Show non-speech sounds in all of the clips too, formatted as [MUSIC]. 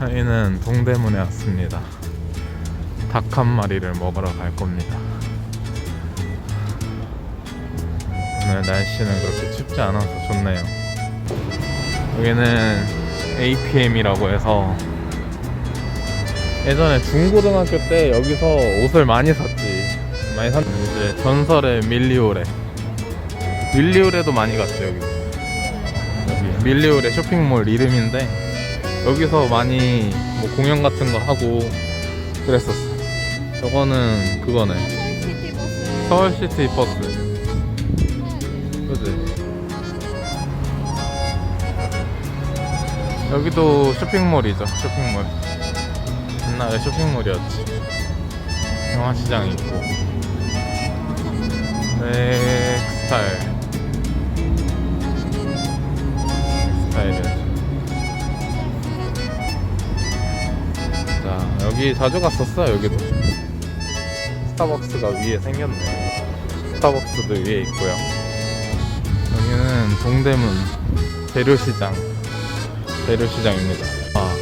저희는 동대문에 왔습니다. 닭 한 마리를 먹으러 갈 겁니다. 오늘 날씨는 그렇게 춥지 않아서 좋네요. 여기는 APM이라고 해서 예전에 중고등학교 때 여기서 옷을 많이 샀지. 많이 샀 이제 전설의 밀리오레. 밀리오레도 많이 갔죠 여기. 여기 밀리오레 쇼핑몰 이름인데 여기서 많이 뭐 공연 같은 거 하고 그랬었어. 저거는 그거네. 서울시티 버스 서울 시티 버스. 그지? 여기도 쇼핑몰이죠. 쇼핑몰. 옛날에 쇼핑몰이었지. 영화시장 있고. 넥스타일. 여기 자주 갔었어, 여기도. 스타벅스가 위에 생겼네. 스타벅스도 위에 있고요. 여기는 동대문 재료시장. 재료시장입니다. 아,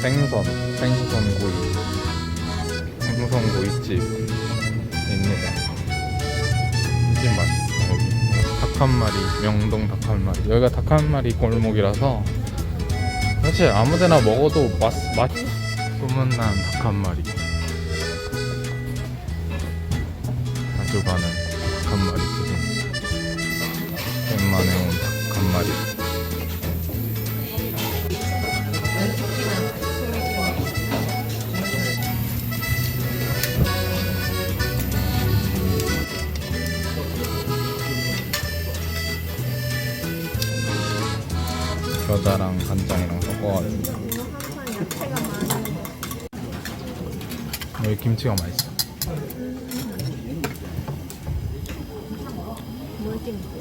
생선, 생선구이, 생선구이집입니다. 집 맛있어, 여기. 닭 한 마리, 명동 닭 한 마리. 여기가 닭 한 마리 골목이라서 사실 아무데나 먹어도 맛, 맛, 소문난 닭 한 마리. 자주 가는 닭 한 마리. 오랜만에 온 닭 한 마리. 겨자랑 간장이랑 섞어가지고 항상 야채가 많아 여기 김치가 맛있어. 물김치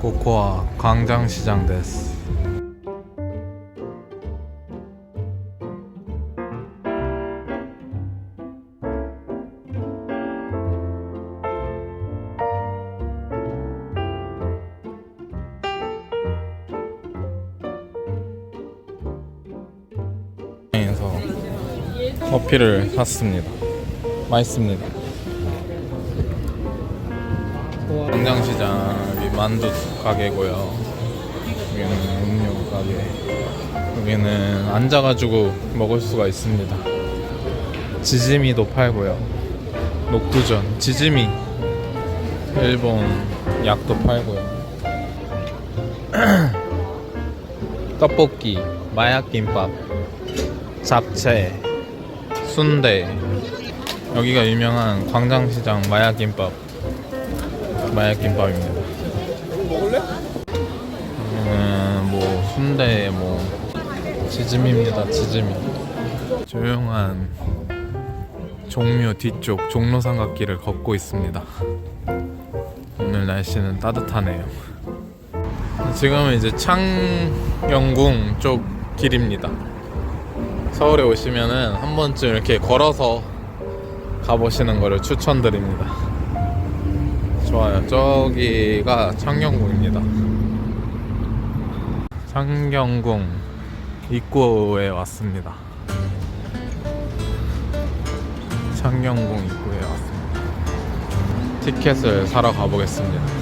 코코아 광장시장 데스. 커피를 샀습니다. 맛있습니다. 광장시장이 만두 가게고요. 여기는 음료 가게. 여기는 앉아가지고 먹을 수가 있습니다. 지지미도 팔고요. 녹두전, 지지미. 일본 약도 팔고요. [CLEARS THROAT] 떡볶이, 마약김밥, 잡채, 순대. 여기가 유명한 광장시장 마약김밥. 마약김밥입니다. 먹을래? 음, 뭐 순대, 뭐 지짐입니다. 지짐이. 조용한 종묘 뒤쪽 종로 삼각길을 걷고 있습니다. 오늘 날씨는 따뜻하네요. 지금은 이제 창영궁 쪽 길입니다. 서울에 오시면은 한 번쯤 이렇게 걸어서 가보시는 거를 추천드립니다. 좋아요. 저기가 창경궁입니다. 창경궁 입구에 왔습니다. 창경궁 입구에 왔습니다. 티켓을 사러 가보겠습니다.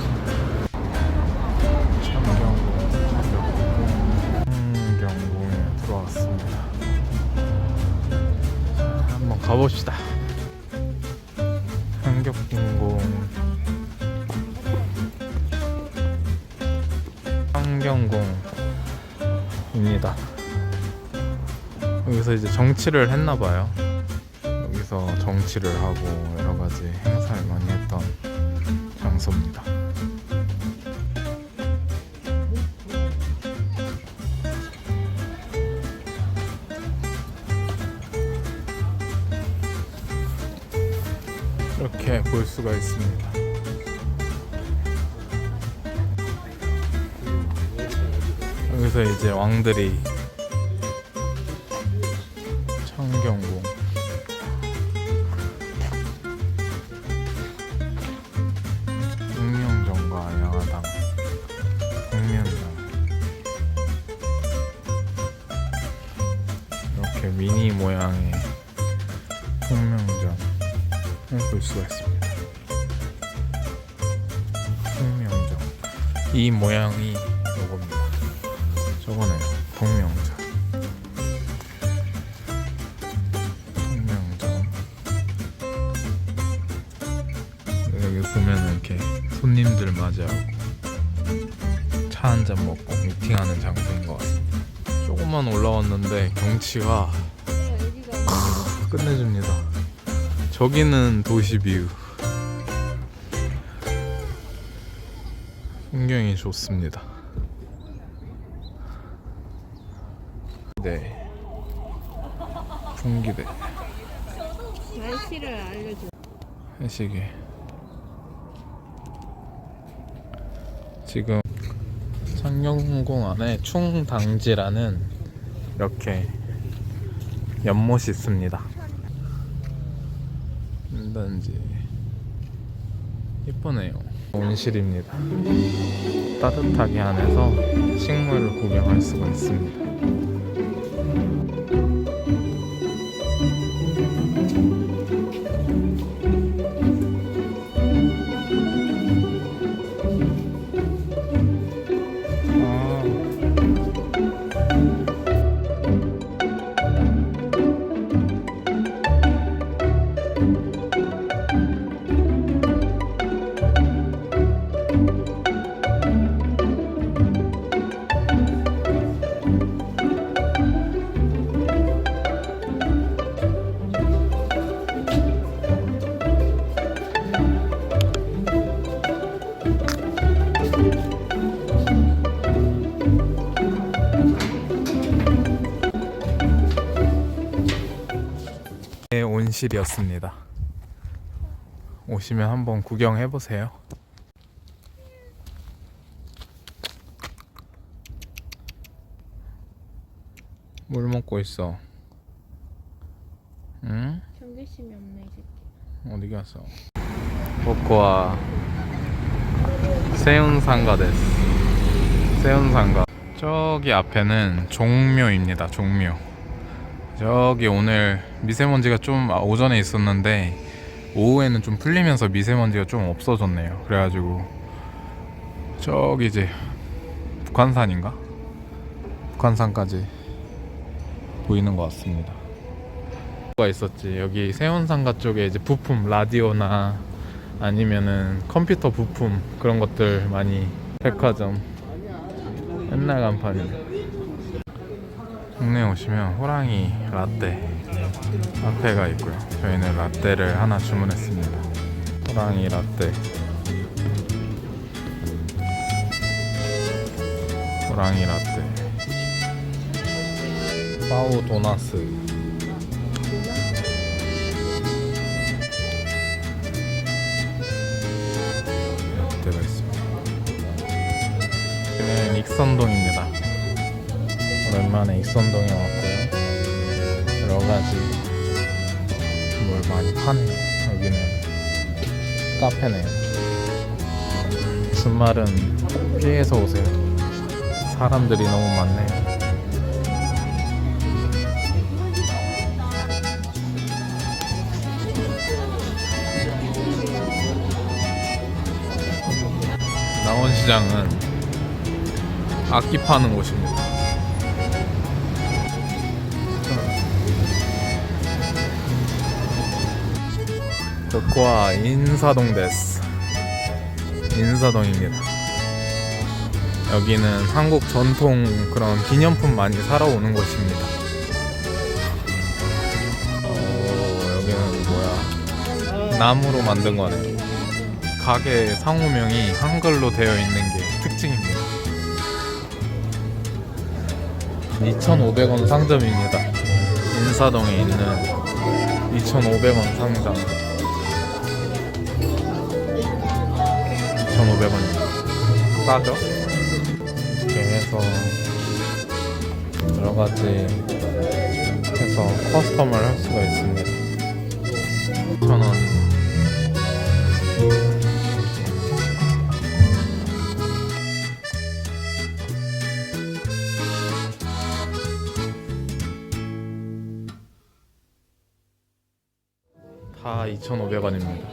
가봅시다. 창경궁 창경궁입니다. 여기서 이제 정치를 했나 봐요. 여기서 정치를 하고 여러 가지 행사를 많이 했던 장소입니다. 이렇게 볼 수가 있습니다. 여기서 이제 왕들이 창경궁. 웅명정과 양화당 동면당 이렇게 미니 모양의 수가 있습니다. 통명전 이 모양이 요겁니다. 저거네요. 동명전. 동명전. 여기 보면 이렇게 손님들 맞이하고 차 한 잔 먹고 미팅하는 장소인 것 같습니다. 조금만 올라왔는데 경치가 여기가 끝내줍니다. 저기는 도시 뷰. 풍경이 좋습니다. 네. 풍기대 날씨를 알려줘. 해시계. 지금 창경궁 안에 충당지라는 이렇게 연못이 있습니다. 단지 이쁘네요. 온실입니다. 따뜻하게 안에서 식물을 구경할 수가 있습니다. 네, 온실이었습니다. 오시면 한번 구경해 보세요. 물 먹고 있어. 응? 경계심이 없네 이 새끼. 어디 갔어? 보코와 세운상가 데스. 세운상가. 저기 앞에는 종묘입니다. 종묘. 저기 오늘 미세먼지가 좀 아, 오전에 있었는데 오후에는 좀 풀리면서 미세먼지가 좀 없어졌네요. 그래가지고 저기 이제 북한산인가? 북한산까지 보이는 것 같습니다. 가 있었지. 여기 세운상가 쪽에 이제 부품 라디오나 아니면은 컴퓨터 부품 그런 것들 많이 백화점 옛날 간판이. 동네 오시면 호랑이 라떼 카페가 있고요. 저희는 라떼를 하나 주문했습니다. 호랑이 라떼. 호랑이 라떼. 파우 도나스. 라떼가 있습니다. 여기는 익선동입니다. 오랜만에 익선동에 왔고요. 여러 가지 뭘 많이 파네요. 여기는 카페네요. 주말은 피해서 오세요. 사람들이 너무 많네요. 남원시장은 악기 파는 곳입니다. 도코와 인사동 데스. 인사동입니다. 여기는 한국 전통 그런 기념품 많이 사러 오는 곳입니다. 어, 여기는 뭐야? 나무로 만든 거네. 가게 상호명이 한글로 되어 있는 게 특징입니다. 2,500원 상점입니다. 인사동에 있는 2,500원 상점. 2,500원입니다. 싸죠? 이렇게 해서 여러 가지 해서 커스텀을 할 수가 있습니다. 1,000원. 다 2,500원입니다.